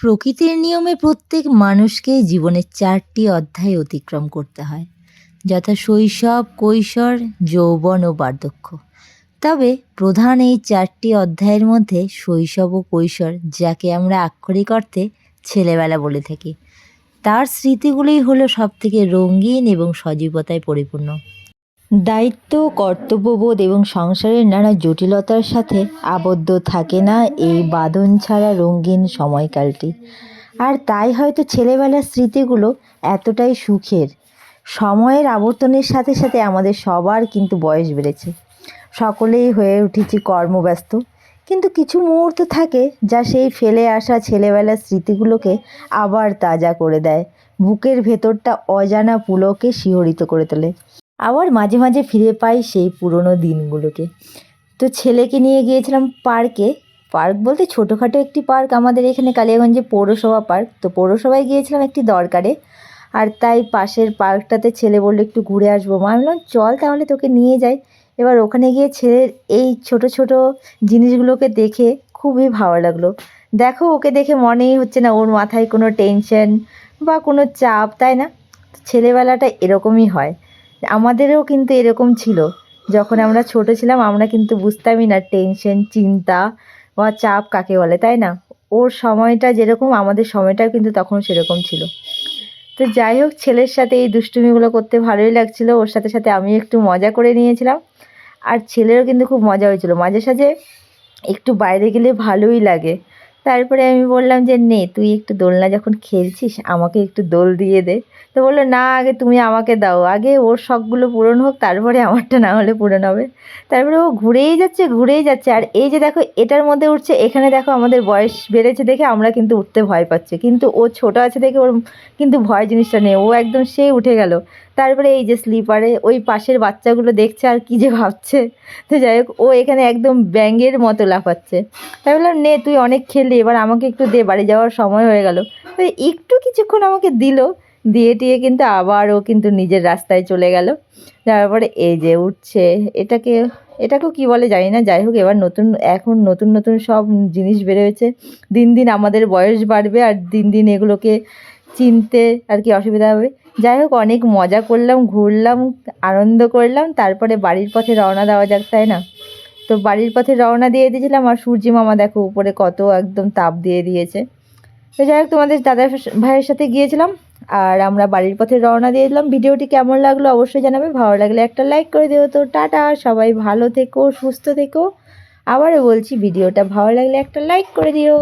প্রকৃতির নিয়মে প্রত্যেক মানুষকেই জীবনের চারটি অধ্যায় অতিক্রম করতে হয়, যথা শৈশব, কৈশোর, যৌবন ও বার্ধক্য। তবে প্রধান এই চারটি অধ্যায়ের মধ্যে শৈশব ও কৈশোর, যাকে আমরা আক্ষরিক অর্থে ছেলেবেলা বলে থাকি, তার স্মৃতিগুলোই হলো সবথেকে রঙিন এবং সজীবতায় পরিপূর্ণ। দায়িত্ব, কর্তব্যবোধ এবং সংসারের নানা জটিলতার সাথে আবদ্ধ থাকে না এই বাঁধন ছাড়া রঙিন সময়কালটি। আর তাই হয়তো ছেলেবেলার স্মৃতিগুলো এতটাই সুখের। সময়ের আবর্তনের সাথে সাথে আমাদের সবার কিন্তু বয়স বেড়েছে। সকলেই হয়ে উঠেছি কর্মব্যস্ত। কিন্তু কিছু মুহূর্ত থাকে যা সেই ফেলে আসা ছেলেবেলার স্মৃতিগুলোকে আবার তাজা করে দেয়। বুকের ভেতরটা অজানা পুলকে শিহরিত করে তোলে। আবার মাঝে মাঝে ফিরে পাই সেই পুরনো দিনগুলোকে। তো ছেলেকে নিয়ে গিয়েছিলাম পার্কে। পার্ক বলতে ছোটোখাটো একটি পার্ক আমাদের এখানে কালিয়াগঞ্জে পৌরসভা পার্ক। তো পৌরসভায় গিয়েছিলাম একটি দরকারে। আর তাই পাশের পার্কটাতে ছেলে বলল, একটু ঘুরে আসব। মা বললাম, চল তাহলে তোকে নিয়ে যাই। এবার ওখানে গিয়ে ছেলের এই ছোট ছোট জিনিসগুলোকে দেখে খুবই ভালো লাগল। দেখো, ওকে দেখে মনেই হচ্ছে না ওর মাথায় কোনো টেনশন বা কোনো চাপ, তাই না? ছেলেবেলাটা এরকমই হয়। আমাদেরও কিন্তু এরকম ছিল। যখন আমরা ছোট ছিলাম, আমরা কিন্তু বুঝতামই না টেনশন চিন্তা বা চাপ কাকে বলে, তাই না? ওর সময়টা যেরকম, আমাদের সময়টাও কিন্তু তখন সেরকম ছিল। তো যাই হোক, ছেলের সাথে এই দুষ্টুমিগুলো করতে ভালোই লাগছিল। ওর সাথে সাথে আমি একটু মজা করে নিয়েছিলাম। আর ছেলেরও কিন্তু খুব মজা হয়েছিল। মাঝে সাঝে একটু বাইরে গেলে ভালোই লাগে। তারপরে আমি বললাম যে, নে, তুই একটু দোলনা যখন খেলছিস, আমাকে একটু দোল দিয়ে দে। তো বলল, না, আগে তুমি আমাকে দাও। আগে ওর শখগুলো পূরণ হোক, তারপরে আমারটা না হলে পূরণ হবে। তারপরে ও ঘুরেই যাচ্ছে ঘুরেই যাচ্ছে। আর এই যে দেখো, এটার মধ্যে উঠছে, এখানে দেখো আমাদের বয়স বেড়েছে দেখে আমরা কিন্তু উঠতে ভয় পাচ্ছি। কিন্তু ও ছোট আছে দেখে ওর কিন্তু ভয় জিনিসটা নেই। ও একদম সেই উঠে গেল। তারপরে এই যে স্লিপারে ওই পাশের বাচ্চাগুলো দেখছে আর কী যে ভাবছে। তো যাই হোক, ও এখানে একদম ব্যাঙের মতো লাফাচ্ছে। তাই বললাম, নে, তুই অনেক খেললি, এবার আমাকে একটু দে, বাড়ি যাওয়ার সময় হয়ে গেল। তো একটু কিছুক্ষণ আমাকে দিল, দিয়ে টিয়ে কিন্তু আবার ও কিন্তু নিজের রাস্তায় চলে গেল। তারপরে এই যে উঠছে, এটাকে, এটাকেও কি বলে জানি না, যাই হোক, এবার নতুন, এখন নতুন নতুন সব জিনিস বের হয়েছে। দিন দিন আমাদের বয়স বাড়বে আর দিন দিন এগুলোকে চিনতে আর কি অসুবিধা হবে। যাই হোক, অনেক মজা করলাম, ঘুরলাম, আনন্দ করলাম, তারপরে বাড়ির পথে রওনা দেওয়া যাক, তাই না? তো বাড়ির পথে রওনা দিয়ে দিয়েছিলাম, আর সূর্যি মামা দেখো উপরে কত একদম তাপ দিয়ে দিয়েছে। তো যাই হোক, তোমাদের দাদা ভাইয়ের সাথে গিয়েছিলাম, আর আমরা বাড়ির পথে রওনা দিয়ে দিলাম। ভিডিওটি কেমন লাগল অবশ্যই জানাবে, ভালো লাগলে একটা লাইক করে দিও। তো টাটা, সবাই ভালো থেকো, সুস্থ থেকো। আবারও বলছি, ভিডিওটা ভালো লাগলে একটা লাইক করে দিও।